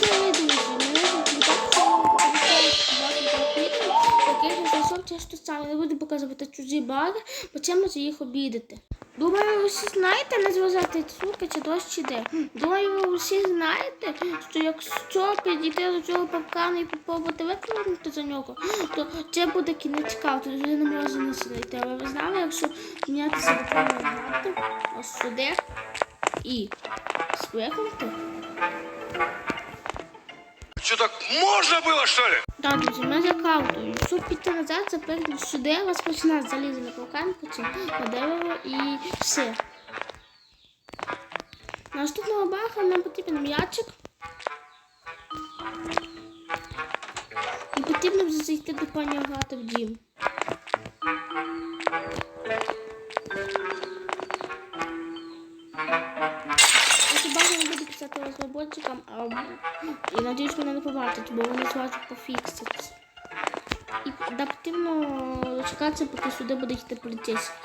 дорогі саме. Не буду показувати чужі баги, бо це може їх обідати. Думаю, ви всі знаєте, не зважати цукер чи дощ іде. Думаю, ви всі знаєте, що якщо підійти до цього паркану і попробувати виконати за нього, то це буде кінець карту, вже не може не сидіти. Але ви знали, якщо мінятися до того ось сюди і сприкнути, Что так можно было, что ли? Да, друзі, ми за картою. Щоб піти назад, запрыгнути сюди, розпочинати залізти на паркан, потім на дерево і все. Наступного баха нам потрібен м'ячик. І потрібно зайти до пані Агати в дім. Розробникам, а і надіюсь, мене не побачать, бо вони зразу пофіксять. І да, потрібно дочекатися, поки сюди буде йти поліцейський.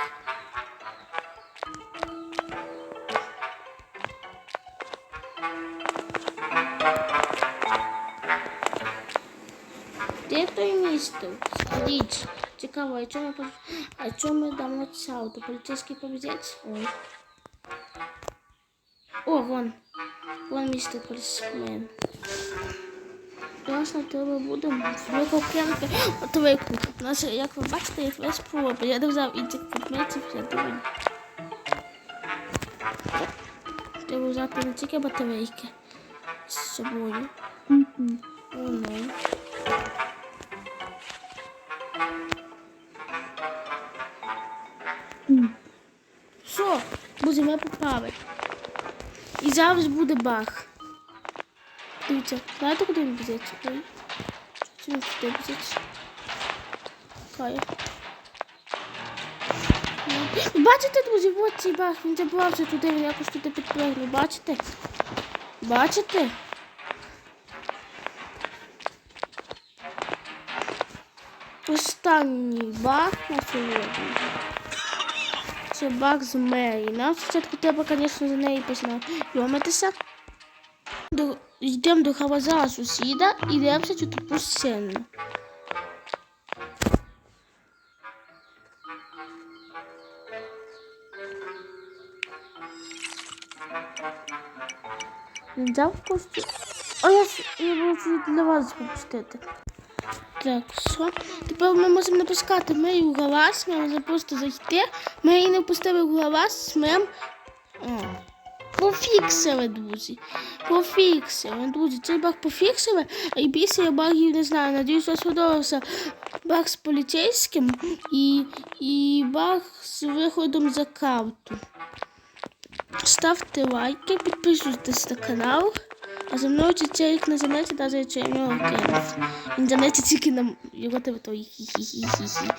Де той містер? Скажіть. Цікаво, а чому, ми а чому ми дамо це авто? Поліцейський побіжець? Ой. О, вон. Містер полісмен. Ясно, треба буде викоп'янки отвикну. У нас, як ви бачите, є весь проби. Я не взяв інших предметів, я думаю. Треба взяти не тільки батарейки з собою. О, не. Що? Будемо я поправити. І зараз буде баг. Дивіться, знаєте, куди він? Ой. Чи він сюди біжить? Кає. Ну, Бачите, друзі, от цей баг, він забрався туди, він якось туди підпригнув. Бачите? Бачите? Останній баг на сьогодні. Баг з Мері. Нам спочатку треба, звісно, за нею познайомитися. До, йдемо до хаваза сусіда і дивимося цю тупу сцену. Він взяв костю. О, я, я можу для вас запустити. Так, що? Тепер ми можемо напускати ми у галас, ми можемо просто зайти. Ми її не пустили у галас, ми... Пофіксили, друзі. Пофіксили, друзі. Цей баг пофіксили, і більше я багів не знаю. Надіюсь, вам сподобався баг з поліцейським і, і баг з виходом за карту. Ставте лайки, підписуйтесь на канал. А за мною чечерик на занятті, навіть якщо я в нього кинув. Він занятті тільки на його території. Хі-хі-хі-хі.